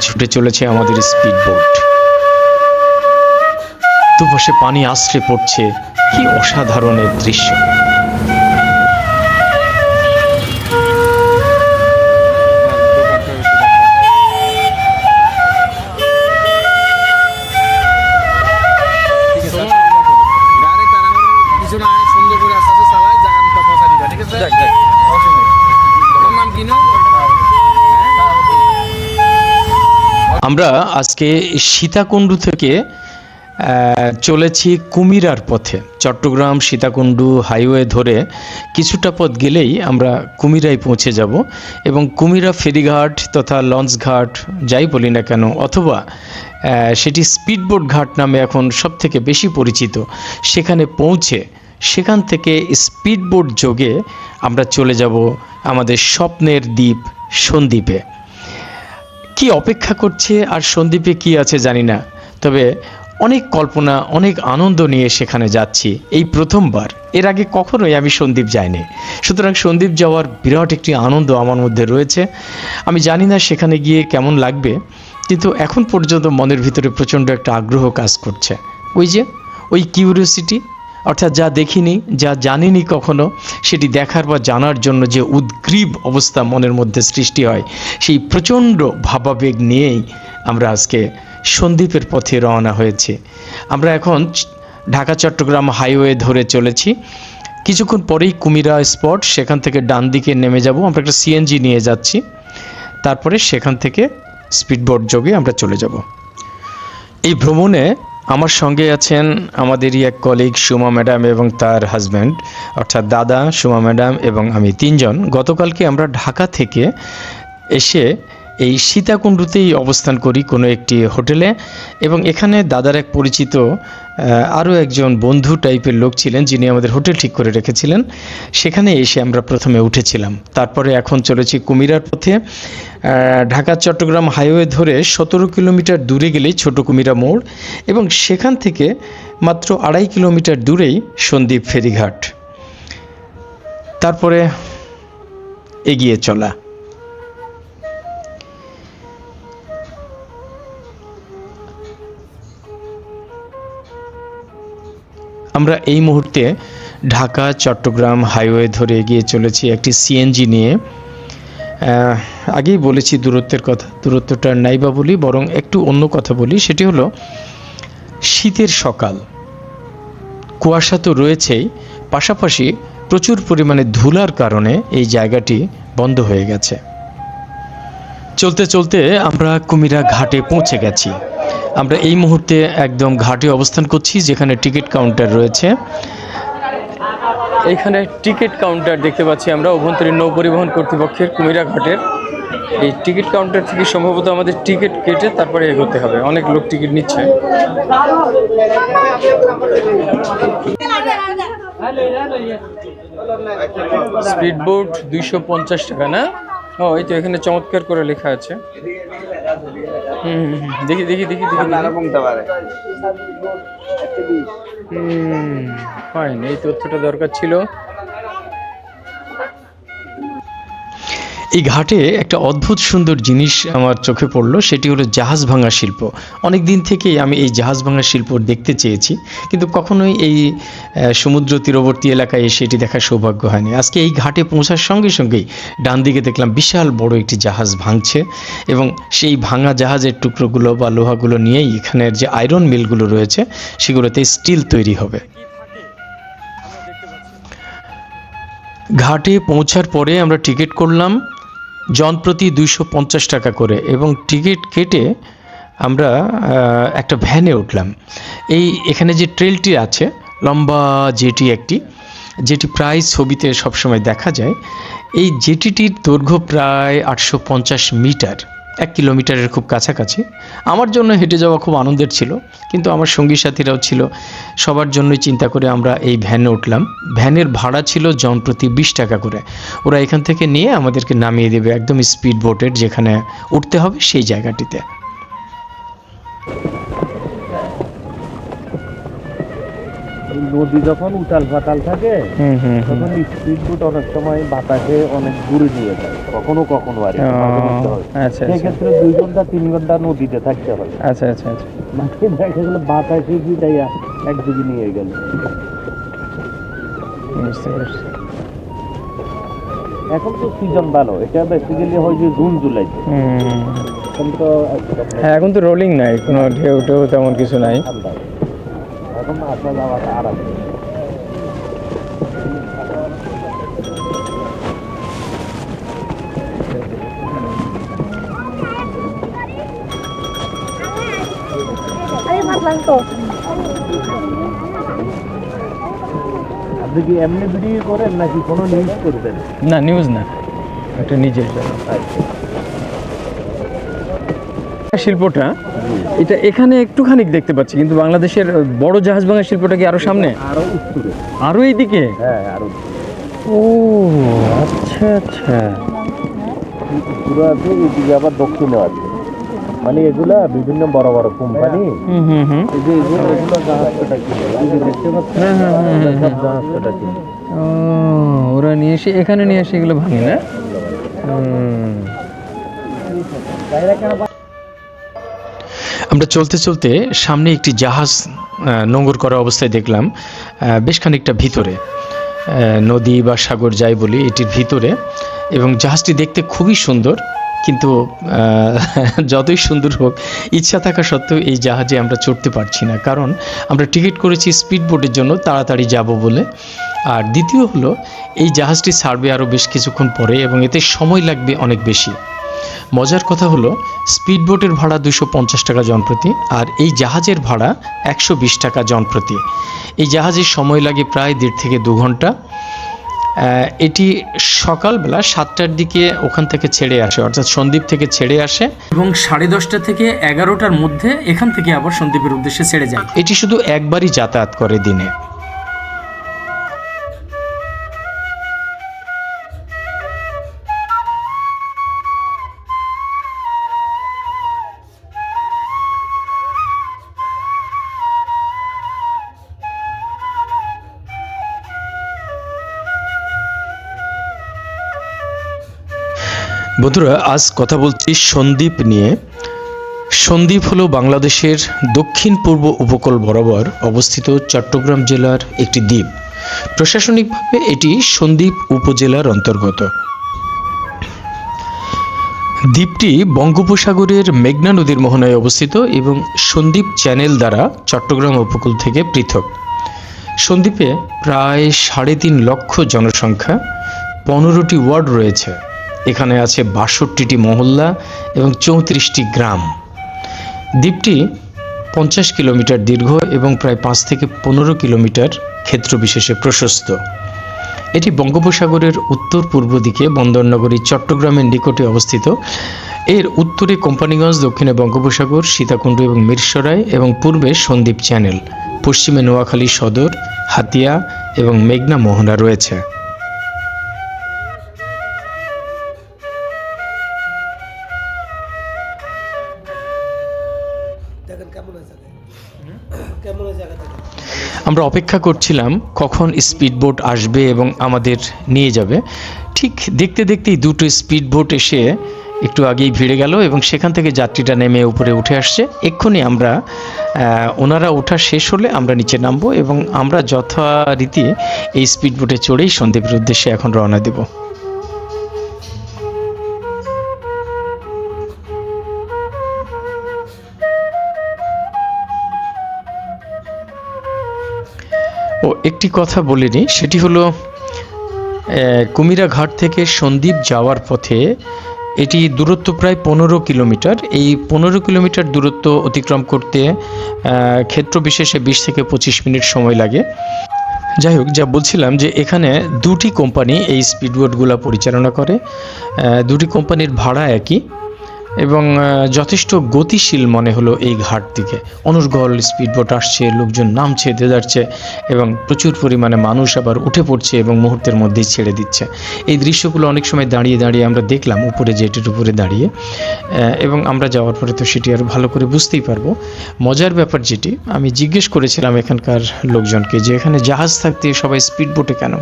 ছুটে চলেছে আমাদের স্পিড বোট দুপাশে পানি আশ্রে পড়ছে কি অসাধারণের দৃশ্য। আমরা আজকে সীতাকুণ্ডু থেকে চলেছি কুমিরার পথে। চট্টগ্রাম সীতাকুণ্ডু হাইওয়ে ধরে কিছুটা পথ গেলেই আমরা কুমিরায় পৌঁছে যাব এবং কুমিরা ফেরিঘাট তথা লঞ্চ ঘাট যাই বলি না কেন, অথবা সেটি স্পিডবোট ঘাট নামে এখন সবথেকে বেশি পরিচিত। সেখানে পৌঁছে সেখান থেকে স্পিডবোট যোগে আমরা চলে যাব আমাদের স্বপ্নের দ্বীপ সন্দ্বীপে। কি অপেক্ষা করছে আর সন্দীপে কি আছে জানি না। তবে অনেক কল্পনা, অনেক আনন্দ নিয়ে সেখানে যাচ্ছি এই প্রথমবার। এর আগে কখনোই আমি সন্দীপ যাইনি। সুতরাং সন্দীপ যাওয়ার বিরাট একটি আনন্দ আমার মধ্যে রয়েছে। আমি জানি না সেখানে গিয়ে কেমন লাগবে, কিন্তু এখন পর্যন্ত মনের ভিতরে প্রচণ্ড একটা আগ্রহ কাজ করছে। ওই যে, ওই কিউরিওসিটি অর্থাৎ যা দেখিনি, যা জানিনি কখনো, সেটি দেখার বা জানার জন্য যে উদ্গ্রীব অবস্থা মনের মধ্যে সৃষ্টি হয়, সেই প্রচণ্ড ভাবাবেগ নিয়েই আমরা আজকে সন্দ্বীপের পথে রওনা হয়েছি। আমরা এখন ঢাকা, চট্টগ্রাম হাইওয়ে ধরে চলেছি। কিছুক্ষণ পরেই কুমিরা স্পট, সেখান থেকে ডান দিকে নেমে যাব। আমরা একটা সিএনজি নিয়ে যাচ্ছি। তারপরে সেখান থেকে স্পিডবোট যোগে আমরা চলে যাব। এই ভ্রমণে আমার সঙ্গে আছেন আমাদেরই এক কলিগ সুমা ম্যাডাম এবং তার হাজব্যান্ড অর্থাৎ দাদা সুমা ম্যাডাম এবং আমি তিনজন। গতকালকে আমরা ঢাকা থেকে এসে এই সীতাকুণ্ডুতেই অবস্থান করি কোনো একটি হোটেলে এবং এখানে দাদার এক পরিচিত আরও একজন বন্ধু টাইপের লোক ছিলেন যিনি আমাদের হোটেল ঠিক করে রেখেছিলেন। সেখানে এসে আমরা প্রথমে উঠেছিলাম। তারপরে এখন চলেছি কুমিরার পথে। ঢাকা, চট্টগ্রাম হাইওয়ে ধরে সতেরো কিলোমিটার দূরে গেলেই ছোট কুমিরা মোড় এবং সেখান থেকে মাত্র আড়াই কিলোমিটার দূরেই সন্দ্বীপ ফেরিঘাট। তারপরে এগিয়ে চলা। আমরা এই মুহূর্তে ঢাকা, চট্টগ্রাম হাইওয়ে ধরে এগিয়ে চলেছি একটি সিএনজি নিয়ে। আগেই বলেছি দূরত্বের কথা, দূরত্বটা নাই বা বলি, বরং একটু অন্য কথা বলি, সেটি হলো শীতের সকাল। কুয়াশা তো রয়েছেই, পাশাপাশি প্রচুর পরিমাণে ধুলার কারণে এই জায়গাটি বন্ধ হয়ে গেছে। চলতে চলতে আমরা কুমিরা ঘাটে পৌঁছে গেছি। আমরা এই মুহূর্তে একদম ঘাটে অবস্থান করছি, যেখানে টিকিট কাউন্টার রয়েছে। এখানে টিকিট কাউন্টার দেখতে পাচ্ছি আমরা, অভ্যন্তরীণ নৌ পরিবহন কর্তৃপক্ষের কুমিরা ঘাটের। এই টিকিট কাউন্টার থেকে সম্ভবত আমাদের টিকিট কেটে তারপরে এগোতে হবে, অনেক লোক টিকিট নিচ্ছে। স্পিড বোট দুইশো পঞ্চাশ টাকা, না? ও, এই তো এখানে চমৎকার করে লেখা আছে। হুম হুম, হুম। দেখি দেখি দেখি হুম কমতে পারে ফাইন এই তথ্যটা দরকার ছিল এই ঘাটে একটা অদ্ভুত সুন্দর জিনিস আমার চোখে পড়ল, সেটি হলো জাহাজ ভাঙা শিল্প। অনেক দিন থেকেই আমি এই জাহাজ ভাঙা শিল্প দেখতে চেয়েছি, কিন্তু কখনোই এই সমুদ্র তীরবর্তী এলাকায় এসে এটি দেখার সৌভাগ্য হয়নি। আজকে এই ঘাটে পৌঁছার সঙ্গে সঙ্গেই ডান দিকে দেখলাম বিশাল বড় একটি জাহাজ ভাঙছে এবং সেই ভাঙা জাহাজের টুকরোগুলো বা লোহাগুলো নিয়েই এখানের যে আয়রন মিলগুলো রয়েছে, সেগুলোতে স্টিল তৈরি হবে। ঘাটে পৌঁছার পরে আমরা টিকিট করলাম জনপ্রতি দুইশো পঞ্চাশ টাকা করে এবং টিকিট কেটে আমরা একটা ভ্যানে উঠলাম। এই এখানে যে ট্রেলটি আছে, লম্বা জেটি একটি, যেটি প্রায় ছবিতে সবসময় দেখা যায়, এই জেটিটির দৈর্ঘ্য প্রায় আটশো পঞ্চাশ মিটার। এক কিলোমিটারের খুব কাছাকাছি। আমার জন্য হেঁটে যাওয়া খুব আনন্দের ছিল, কিন্তু আমার সঙ্গী সাথীরাও ছিল। সবার জন্যই চিন্তা করে আমরা এই ভ্যানে উঠলাম। ভ্যানের ভাড়া ছিল জনপ্রতি বিশ টাকা করে। ওরা এখান থেকে নিয়ে আমাদেরকে নামিয়ে দেবে একদম স্পিড বোটের যেখানে উঠতে হবে সেই জায়গাটিতে। নদী যখন উতাল পাতাল থাকে তখন স্পিড বোট অনেক সময় বাতাসে অনেক দূরে নিয়ে যায়। কখনো কখনো আর কি, মাঝে। আচ্ছা আচ্ছা। সেক্ষেত্রে দুই ঘণ্টা তিন ঘণ্টা নদীতে থাকতে হয়। আচ্ছা আচ্ছা আচ্ছা। মানে দেখা গেলো বাতাসে পিটাইয়া একদিকে নিয়ে গেল। এখন তো সিজন ভালো। এটা বেসিক্যালি হয় যে জুন জুলাই। হুম। এখন তো হ্যাঁ এখন তো রোলিং নাই। কোনো ঢেউ টেউ তেমন কিছু নাই। আরে ভাবলাম তো আপনি কি এমনি ভিডিও করেন নাকি কোনো নিউজ করবেন? না নিউজ না। এটা নিজের জন্য। আচ্ছা। শিল্পটা এটা এখানে একটুখানি দেখতে পাচ্ছি কিন্তু বাংলাদেশের বড় জাহাজ ভাঙা শিল্পটা কি আরও সামনে? আরও উত্তরে। আরও এইদিকে? হ্যাঁ আরও ও আচ্ছা আচ্ছা। উত্তরে আছে এদিকে আবার দক্ষিণে আছে। মানে এগুলা বিভিন্ন বড় বড় কোম্পানি হ্যাঁ, হ্যাঁ, হ্যাঁ, ওরা নিয়ে এসে এখানে নিয়ে এসে এগুলো ভাঙে না? হুম। আমরা চলতে চলতে সামনে একটি জাহাজ নোঙর করা অবস্থায় দেখলাম বেশ খানিকটা ভিতরে। নদী বা সাগর যাই বলি, এটির ভিতরে। এবং জাহাজটি দেখতে খুবই সুন্দর, কিন্তু যতই সুন্দর হোক, ইচ্ছা থাকা সত্ত্বেও এই জাহাজে আমরা চড়তে পারছি না। কারণ, আমরা টিকিট করেছি স্পিড বোটের জন্য, তাড়াতাড়ি যাব বলে। আর দ্বিতীয় হলো, এই জাহাজটি ছাড়বে আরও বেশ কিছুক্ষণ পরে, এবং এতে সময় লাগবে অনেক বেশি। মজার কথা হলো স্পিড বোটের ভাড়া দুশো পঞ্চাশ টাকা জনপ্রতি আর এই জাহাজের ভাড়া একশো বিশ টাকা জনপ্রতি। এই জাহাজের সময় লাগে প্রায় দেড় থেকে দু ঘণ্টা। এটি সকালবেলা সাতটার দিকে ওখান থেকে ছেড়ে আসে অর্থাৎ সন্দ্বীপ থেকে ছেড়ে আসে। এবং সাড়ে দশটা থেকে এগারোটার মধ্যে এখান থেকে আবার সন্দ্বীপের উদ্দেশ্যে ছেড়ে যায়। এটি শুধু একবারই যাতায়াত করে দিনে। বন্ধুরা, আজ কথা বলছি সন্দ্বীপ নিয়ে। সন্দ্বীপ হলো বাংলাদেশের দক্ষিণ পূর্ব উপকূল বরাবর অবস্থিত চট্টগ্রাম জেলার একটি দ্বীপ। প্রশাসনিকভাবে এটি সন্দ্বীপ উপজেলার অন্তর্গত। দ্বীপটি বঙ্গোপসাগরের মেঘনা নদীর মোহনায় অবস্থিত এবং সন্দ্বীপ চ্যানেল দ্বারা চট্টগ্রাম উপকূল থেকে পৃথক। সন্দ্বীপে প্রায় সাড়ে তিন লক্ষ জনসংখ্যা, পনেরোটি ওয়ার্ড রয়েছে। এখানে আছে বাষট্টিটি মহল্লা এবং চৌত্রিশটি গ্রাম। দ্বীপটি পঞ্চাশ কিলোমিটার দীর্ঘ এবং প্রায় পাঁচ থেকে পনেরো কিলোমিটার ক্ষেত্রবিশেষে প্রশস্ত। এটি বঙ্গোপসাগরের উত্তর পূর্ব দিকে বন্দরনগরী চট্টগ্রামের নিকটে অবস্থিত। এর উত্তরে কোম্পানিগঞ্জ, দক্ষিণে বঙ্গোপসাগর, সীতাকুণ্ড এবং মিরসরাই এবং পূর্বে সন্দ্বীপ চ্যানেল। পশ্চিমে নোয়াখালী সদর, হাতিয়া এবং মেঘনা মোহনা রয়েছে। আমরা অপেক্ষা করছিলাম কখন স্পিড বোট আসবে এবং আমাদের নিয়ে যাবে। ঠিক দেখতে দেখতেই দুটো স্পিড বোট এসে একটু আগেই ভিড়ে গেল এবং সেখান থেকে যাত্রীটা নেমে উপরে উঠে আসছে। এক্ষুনি আমরা ওনারা ওঠা শেষ হলে আমরা নিচে নামবো এবং আমরা যথারীতি এই স্পিড বোটে চড়েই সন্দ্বীপের উদ্দেশ্যে এখন রওনা দেব। ও একটি কথা বলিনি, সেটি হলো কুমিরা ঘাট থেকে সন্দ্বীপ যাওয়ার পথে এটি দূরত্ব প্রায় পনেরো কিলোমিটার। এই পনেরো কিলোমিটার দূরত্ব অতিক্রম করতে ক্ষেত্র বিশেষে বিশ থেকে পঁচিশ মিনিট সময় লাগে। যাই হোক, যা বলছিলাম যে এখানে দুটি কোম্পানি এই স্পিডবোটগুলো পরিচালনা করে। দুটি কোম্পানির ভাড়া একই। এবং যথেষ্ট গতিশীল মনে হলো এই ঘাট থেকে অনর্গল স্পিডবোট আসছে, লোকজন নামছে, দেদারছে এবং প্রচুর পরিমাণে মানুষ আবার উঠে পড়ছে এবং মুহূর্তের মধ্যেই ছেড়ে দিচ্ছে। এই দৃশ্যগুলো অনেক সময় দাঁড়িয়ে দাঁড়িয়ে আমরা দেখলাম, উপরে জেটের উপরে দাঁড়িয়ে। এবং আমরা যাওয়ার পরে তো সেটি আরও ভালো করে বুঝতেই পারব। মজার ব্যাপার যেটি, আমি জিজ্ঞেস করেছিলাম এখানকার লোকজনকে যে এখানে জাহাজ থাকতে সবাই স্পিডবোটে কেন?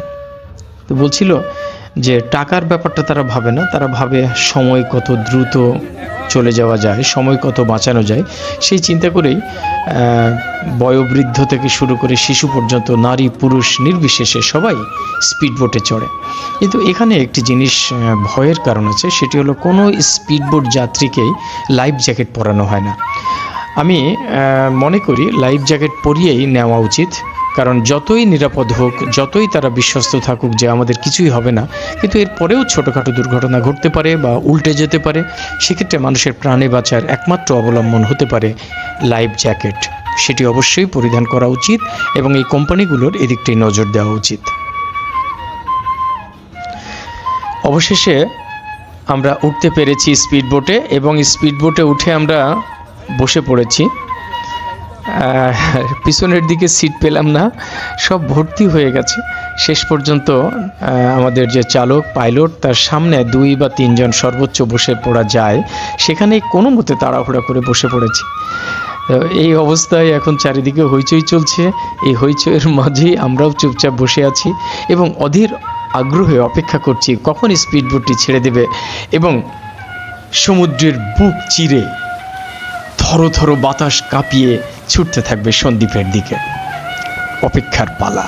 তো বলছিল যে টাকার ব্যাপারটা তারা ভাবে না, তারা ভাবে সময় কত দ্রুত চলে যাওয়া যায়, সময় কত বাঁচানো যায়। সেই চিন্তা করেই বয়োবৃদ্ধ থেকে শুরু করে শিশু পর্যন্ত নারী, পুরুষ নির্বিশেষে সবাই স্পিডবোটে চড়ে। কিন্তু এখানে একটি জিনিস ভয়ের কারণ আছে, সেটি হলো কোনো স্পিডবোট যাত্রীকেই লাইফ জ্যাকেট পরানো হয় না। আমি মনে করি লাইফ জ্যাকেট পরিয়েই নেওয়া উচিত। কারণ যতই নিরাপদ হোক, যতই তারা বিশ্বস্ত থাকুক যে আমাদের কিছুই হবে না, কিন্তু এর পরেও ছোটোখাটো দুর্ঘটনা ঘটতে পারে বা উল্টে যেতে পারে, সেক্ষেত্রে মানুষের প্রাণে বাঁচার একমাত্র অবলম্বন হতে পারে লাইফ জ্যাকেট। সেটি অবশ্যই পরিধান করা উচিত এবং এই কোম্পানিগুলোর এদিকটাই নজর দেওয়া উচিত। অবশেষে আমরা উঠতে পেরেছি স্পিডবোটে এবং স্পিডবোটে উঠে আমরা বসে পড়েছি। পিছনের দিকে সিট পেলাম না। সব ভর্তি হয়ে গেছে। শেষ পর্যন্ত আমাদের যে চালক পাইলট তার সামনে দুই বা তিনজন সর্বোচ্চ বসে পড়া যায়। সেখানে কোনো মতে তাড়াহুড়া করে বসে পড়েছি। এই অবস্থায় এখন চারিদিকে হইচই চলছে। এই হইচইয়ের মাঝেই আমরাও চুপচাপ বসে আছি এবং অধীর আগ্রহে অপেক্ষা করছি, কখন স্পিডবোটটি ছেড়ে দেবে এবং সমুদ্রের বুক চিরে থরো থরো বাতাস কাঁপিয়ে ছুটতে থাকবে সন্দীপের দিকে। অপেক্ষার পালা।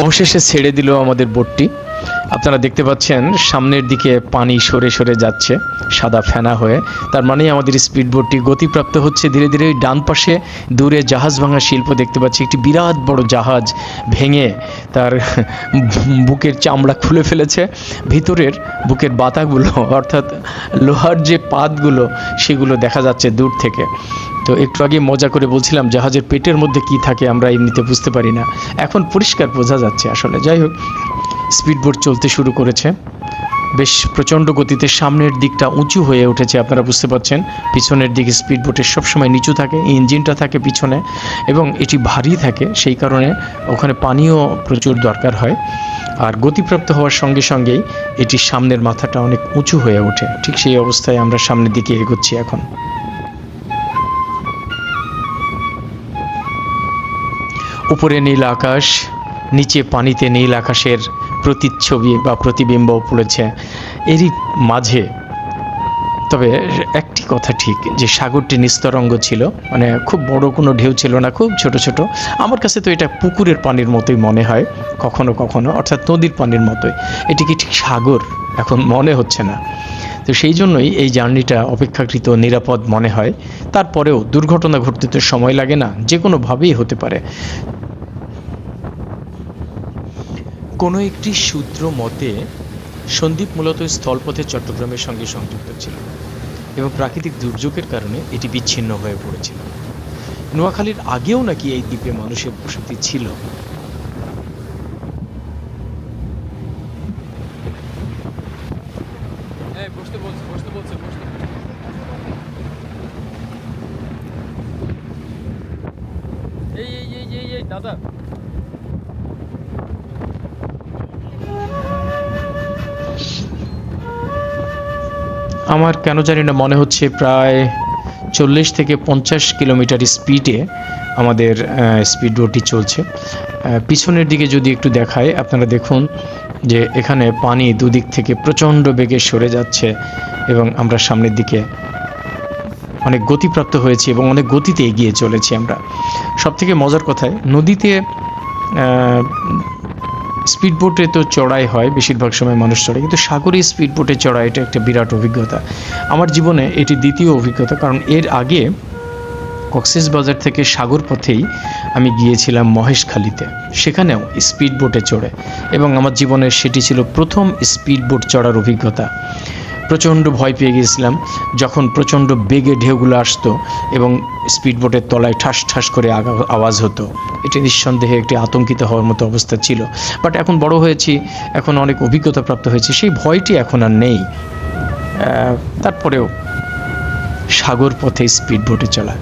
অবশেষে ছেড়ে দিল আমাদের বোটটি। আপনারা দেখতে পাচ্ছেন, সামনের দিকে পানি সরে সরে যাচ্ছে, সাদা ফেনা হয়ে। তার মানে আমাদের স্পিড বোটটি গতিপ্রাপ্ত হচ্ছে ধীরে ধীরে। ওই ডান পাশে দূরে জাহাজ ভাঙা শিল্প দেখতে পাচ্ছি, একটি বিরাট বড় জাহাজ ভেঙে তার বুকের চামড়া খুলে ফেলেছে। ভিতরের বুকের বাতাগুলো, অর্থাৎ লোহার যে পাতগুলো, সেগুলো দেখা যাচ্ছে দূর থেকে। তো একটু আগে মজা করে বলছিলাম, জাহাজের পেটের মধ্যে কি থাকে আমরা এমনিতে বুঝতে পারি না। এখন পরিষ্কার বোঝা যাচ্ছে আসলে। যাই হোক স্পিডবোট চলতে শুরু করেছে। বেশ প্রচণ্ড গতিতে সামনের দিকটা উঁচু হয়ে উঠেছে, আপনারা বুঝতে পারছেন। পিছনের দিকে স্পিডবোটের সবসময় নিচু থাকে, ইঞ্জিনটা থাকে পিছনে, এবং এটি ভারী থাকে, সেই কারণে ওখানে পানিও প্রচুর দরকার হয়। আর গতিপ্রাপ্ত হওয়ার সঙ্গে সঙ্গেই এটির সামনের মাথাটা অনেক উঁচু হয়ে ওঠে। ঠিক সেই অবস্থায় আমরা সামনের দিকে এগোচ্ছি এখন। উপরে নীল আকাশ, নিচে পানিতে নীল আকাশের প্রতিচ্ছবি বা প্রতিবিম্ব পড়েছে। এরই মাঝে, তবে একটি কথা ঠিক, যে সাগরটি নিস্তরঙ্গ ছিল মানে খুব বড় কোনো ঢেউ ছিল না, খুব ছোট ছোট। আমার কাছে তো এটা পুকুরের পানির মতোই মনে হয়, কখনো কখনো, অর্থাৎ নদীর পানির মতোই। এটি কি ঠিক সাগর? এখন মনে হচ্ছে না। তো সেই জন্যই এই জার্নিটা অপেক্ষাকৃত নিরাপদ মনে হয়। তারপরেও দুর্ঘটনা ঘটতে তো সময় লাগে না যে কোনোভাবেই হতে পারে। কোনো একটি সূত্র মতে সন্দ্বীপ মূলত স্থলপথে চট্টগ্রামের সঙ্গে সংযুক্ত ছিল এবং প্রাকৃতিক দুর্যোগের কারণে এটি বিচ্ছিন্ন হয়ে পড়েছিল। নোয়াখালীর আগেও নাকি এই দ্বীপে মানুষের বসতি ছিল। আমার কেন জানি না মনে হচ্ছে প্রায় চল্লিশ থেকে পঞ্চাশ কিলোমিটার স্পিডে আমাদের স্পিড বোটটি চলছে। পিছনের দিকে যদি একটু দেখায়, আপনারা দেখুন যে এখানে পানি দুদিক থেকে প্রচণ্ড বেগে সরে যাচ্ছে এবং আমরা সামনের দিকে অনেক গতিপ্রাপ্ত হয়েছি এবং অনেক গতিতে এগিয়ে চলেছি আমরা। সবথেকে মজার কথায় নদীতে স্পিড বোটে তো চড়াই হয়, বেশিরভাগ সময় মানুষ চড়ে, কিন্তু সাগরে স্পিড বোটে চড়া এটা একটা বিরাট অভিজ্ঞতা। আমার জীবনে এটি দ্বিতীয় অভিজ্ঞতা, কারণ এর আগে কক্সেস বাজার থেকে সাগর পথেই আমি গিয়েছিলাম মহেশখালীতে। সেখানেও স্পিড বোটে চড়ে এবং আমার জীবনের সেটি ছিল প্রথম স্পিড বোট চড়ার অভিজ্ঞতা। প্রচণ্ড ভয় পেয়ে গিয়েছিলাম, যখন প্রচণ্ড বেগে ঢেউগুলো আসতো এবং স্পিডবোটের তলায় ঠাস ঠাস করে আওয়াজ হতো। এটি নিঃসন্দেহে একটি আতঙ্কিত হওয়ার মতো অবস্থা ছিল। বাট এখন বড় হয়েছি, এখন অনেক অভিজ্ঞতা প্রাপ্ত হয়েছে, সেই ভয়টি এখন আর নেই। তারপরেও সাগর পথে স্পিডবোটে চলা।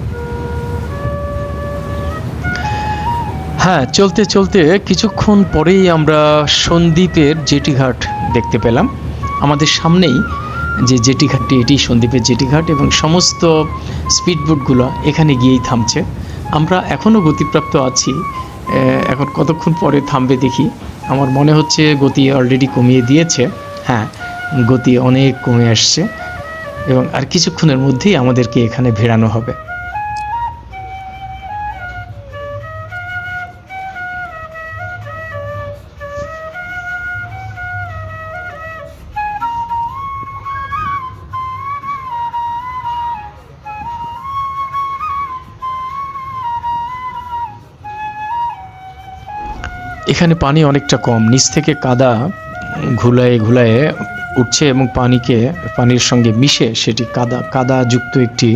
হ্যাঁ চলতে চলতে কিছুক্ষণ পরেই আমরা সন্দ্বীপের জেটিঘাট দেখতে পেলাম। আমাদের সামনেই যে জেটি ঘাটটি এটি সন্দ্বীপের জেটিঘাট এবং সমস্ত স্পিডবোটগুলো এখানে গিয়েই থামছে। আমরা এখনও গতিপ্রাপ্ত আছি। এখন কতক্ষণ পরে থামবে দেখি। আমার মনে হচ্ছে গতি অলরেডি কমিয়ে দিয়েছে। হ্যাঁ গতি অনেক কমে আসছে এবং আর কিছুক্ষণের মধ্যেই আমাদেরকে এখানে ভেড়ানো হবে। এখানে পানি অনেকটা কম। নিচ থেকে কাদা ঘুলায়ে ঘুলায়ে উঠছে এবং পানিকে, পানির সঙ্গে মিশে সেটি কাদা, কাদাযুক্ত একটি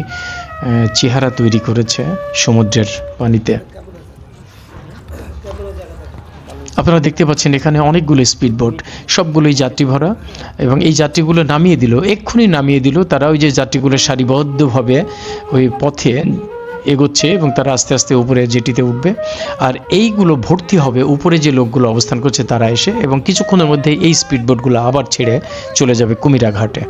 চেহারা তৈরি করেছে সমুদ্রের পানিতে। আপনারা দেখতে পাচ্ছেন এখানে অনেকগুলো স্পিডবোট, সবগুলোই যাত্রী ভরা এবং এই যাত্রীগুলো নামিয়ে দিল, এক্ষুনি নামিয়ে দিল। তারা ওই যে যাত্রীগুলো সারিবদ্ধভাবে ওই পথে এগোচ্ছে এবং তারা আস্তে আস্তে উপরে জেটিতে উঠবে। আর এইগুলো ভর্তি হবে, উপরে যে লোকগুলো অবস্থান করছে তারা এসে এবং কিছুক্ষণের মধ্যে এই স্পিডবোটগুলো আবার ছেড়ে চলে যাবে কুমিরা ঘাটে।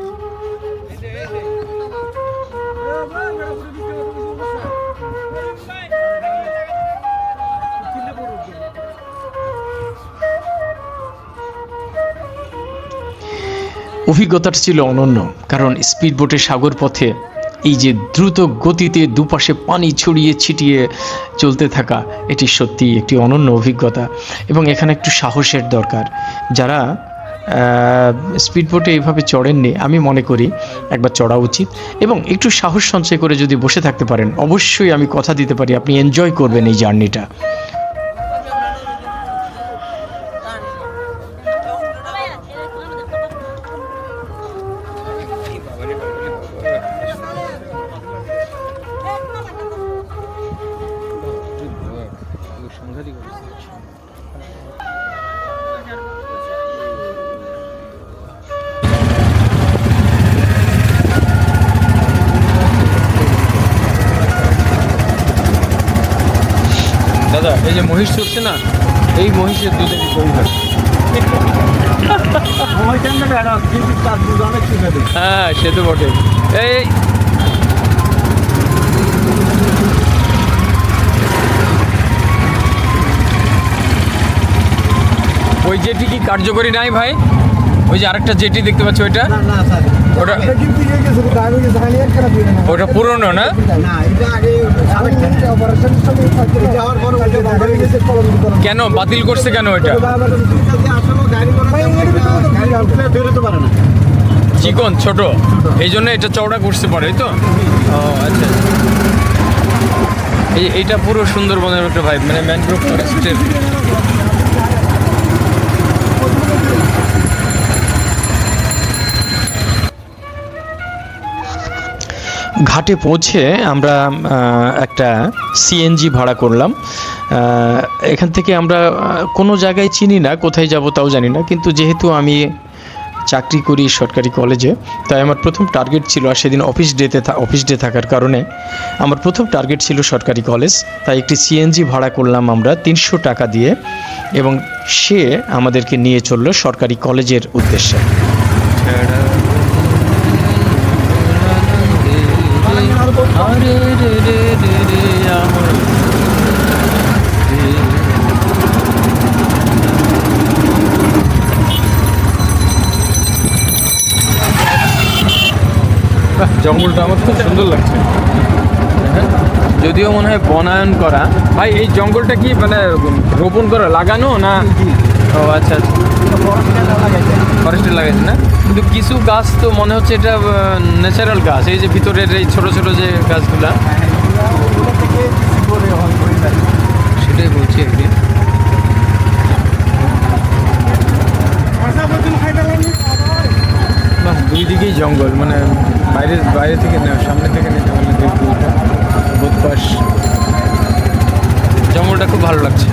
অভিজ্ঞতাটা ছিল অনন্য, কারণ স্পিডবোটে সাগর পথে এই যে দ্রুত গতিতে দুপাশে পানি ছড়িয়ে ছিটিয়ে চলতে থাকা, এটি সত্যি একটি অনন্য অভিজ্ঞতা এবং এখানে একটু সাহসের দরকার। যারা স্পিডবোটে এইভাবে চড়েননি, আমি মনে করি একবার চড়া উচিত এবং একটু সাহস সঞ্চয় করে যদি বসে থাকতে পারেন, অবশ্যই আমি কথা দিতে পারি, আপনি এনজয় করবেন এই জার্নিটা। যে মহিষ চলছে না এই মহিষের দুধে গরু হয় হ্যাঁ সে তো বটে এই ওই জেটি কি কার্যকরী নাই ভাই? ওই যে আরেকটা জেটি দেখতে পাচ্ছ ওইটা? ওটা ওটা পুরনো না? কেন? বাতিল করছে কেন এটা? চিকন, ছোট। এই জন্য এটা চওড়া করতে পারে তো? ও আচ্ছা। এই, এইটা পুরো সুন্দরবনের একটা ভাই মানে ম্যানগ্রোভ ফরেস্টের ঘাটে পৌঁছে আমরা একটা সিএনজি ভাড়া করলাম। এখান থেকে আমরা কোনো জায়গায় চিনি না, কোথায় যাব তাও জানি না। কিন্তু যেহেতু আমি চাকরি করি সরকারি কলেজে, তাই আমার প্রথম টার্গেট ছিল, আর সেদিন অফিস ডেতে অফিস ডে থাকার কারণে আমার প্রথম টার্গেট ছিল সরকারি কলেজ। তাই একটি সিএনজি ভাড়া করলাম আমরা তিনশো টাকা দিয়ে, এবং সে আমাদেরকে নিয়ে চলল সরকারি কলেজের উদ্দেশ্যে। জঙ্গলটা আমার খুব সুন্দর লাগছে। যদিও মনে হয় বনায়ন করা। ভাই, এই জঙ্গলটা কি মানে রোপণ করা, লাগানো না? ও আচ্ছা আচ্ছা। ফরেস্টে লাগাইছে না? কিন্তু কিছু গাছ তো মনে হচ্ছে এটা ন্যাচারাল গাছ। এই যে ভিতরের এই ছোট ছোট যে গাছগুলা। সেটাই বলছি আর কি। দুই দিক চারিদিকেই জঙ্গল মানে বাইরে বাইরে থেকে না, সামনে থেকে নিতে পারলে জঙ্গলটা খুব ভালো লাগছে।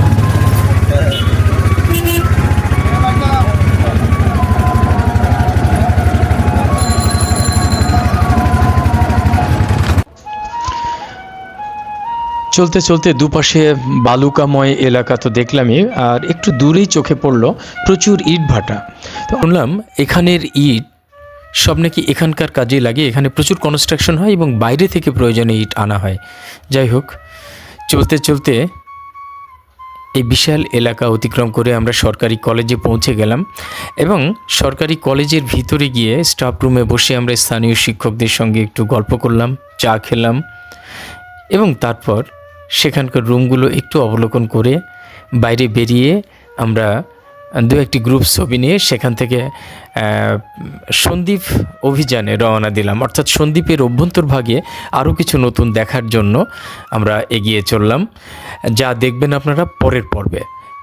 চলতে চলতে দুপাশে বালুকাময় এলাকা তো দেখলামই, আর একটু দূরেই চোখে পড়ল প্রচুর ইট ভাটা তো শুনলাম এখানের ইট সব নাকি এখানকার কাজে লাগে, এখানে প্রচুর কনস্ট্রাকশন হয় এবং বাইরে থেকে প্রয়োজনে ইট আনা হয়। যাই হোক, চলতে চলতে এই বিশাল এলাকা অতিক্রম করে আমরা সরকারি কলেজে পৌঁছে গেলাম এবং সরকারি কলেজের ভিতরে গিয়ে স্টাফ রুমে বসে আমরা স্থানীয় শিক্ষকদের সঙ্গে একটু গল্প করলাম, চা খেলাম এবং তারপর সেখানকার রুমগুলো একটু অবলোকন করে বাইরে বেরিয়ে আমরা দু একটি গ্রুপ ছবি নিয়ে সেখান থেকে সন্দ্বীপ অভিযানে রওনা দিলাম। অর্থাৎ সন্দ্বীপের অভ্যন্তরভাগে আরও কিছু নতুন দেখার জন্য আমরা এগিয়ে চললাম। যা দেখবেন আপনারা পরের পর্বে।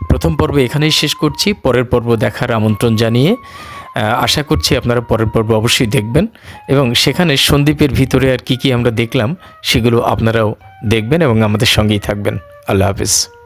প্রথম পর্ব এখানেই শেষ করছি। পরের পর্ব দেখার আমন্ত্রণ জানিয়ে আশা করছি আপনারা পরের পর্ব অবশ্যই দেখবেন এবং সেখানে সন্দ্বীপের ভিতরে আর কি কি আমরা দেখলাম, সেগুলো আপনারাও দেখবেন এবং আমাদের সঙ্গেই থাকবেন। আল্লাহ হাফিজ।